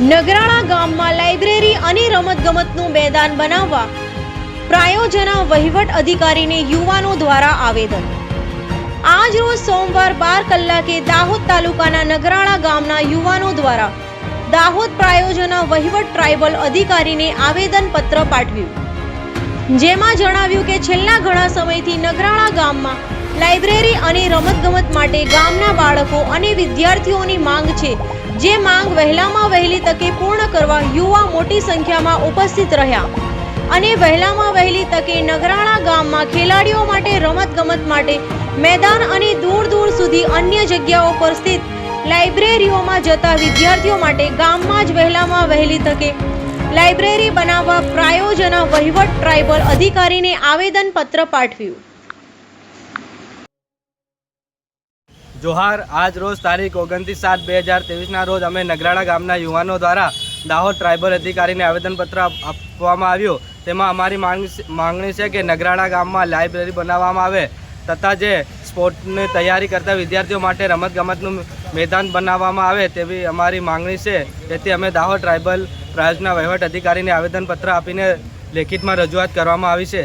નગરાણા ગામમાં લાઇબ્રેરી અને રમતગમતનું મેદાન બનાવવા પ્રાયોજના વહીવટ અધિકારીને યુવાનો દ્વારા આવેદન. આજ રોજ સોમવાર બાર કલાકે દાહોદ તાલુકાના નગરાણા ગામના યુવાનો દ્વારા દાહોદ પ્રાયોજના વહીવટ ટ્રાઇબલ અધિકારીને આવેદનપત્ર પાઠવ્યું. જેમાં જણાવ્યું કે છેલ્લા ઘણા સમયથી નગરાણા ગામમાં લાઇબ્રેરી અને રમતગમત માટે ગામના બાળકો અને વિદ્યાર્થીઓની માંગ છે. જે માંગ વહેલામાં વહેલી તકે પૂર્ણ કરવા યુવા મોટી સંખ્યામાં ઉપસ્થિત રહ્યા. અને વહેલામાં વહેલી તકે નગરાણા ગામમાં ખેલાડીઓ માટે રમતગમત માટે મેદાન અને દૂર દૂર સુધી અન્ય જગ્યાઓ પર સ્થિત લાઇબ્રેરીઓમાં જતા વિદ્યાર્થીઓ માટે ગામમાં જ વહેલામાં વહેલી તકે લાઇબ્રેરી બનાવવા પ્રાયોજના વહીવટ ટ્રાઇબલ અધિકારીને આવેદનપત્ર પાઠવ્યું. જોહાર, આજ રોજ તારીખ ઓગણત્રીસ સાત બે હજાર ત્રેવીસના રોજ અમે નગરાળા ગામના યુવાનો દ્વારા દાહોદ ટ્રાઇબલ અધિકારીને આવેદનપત્ર આપવામાં આવ્યું. તેમાં અમારી માંગ માંગણી છે કે નગરાળા ગામમાં લાઇબ્રેરી બનાવવામાં આવે તથા જે સ્પોર્ટની તૈયારી કરતા વિદ્યાર્થીઓ માટે રમતગમતનું મેદાન બનાવવામાં આવે તેવી અમારી માંગણી છે. તેથી અમે દાહોદ ટ્રાઇબલ પ્રાયોજના વહીવટ અધિકારીને આવેદનપત્ર આપીને લેખિતમાં રજૂઆત કરવામાં આવી છે.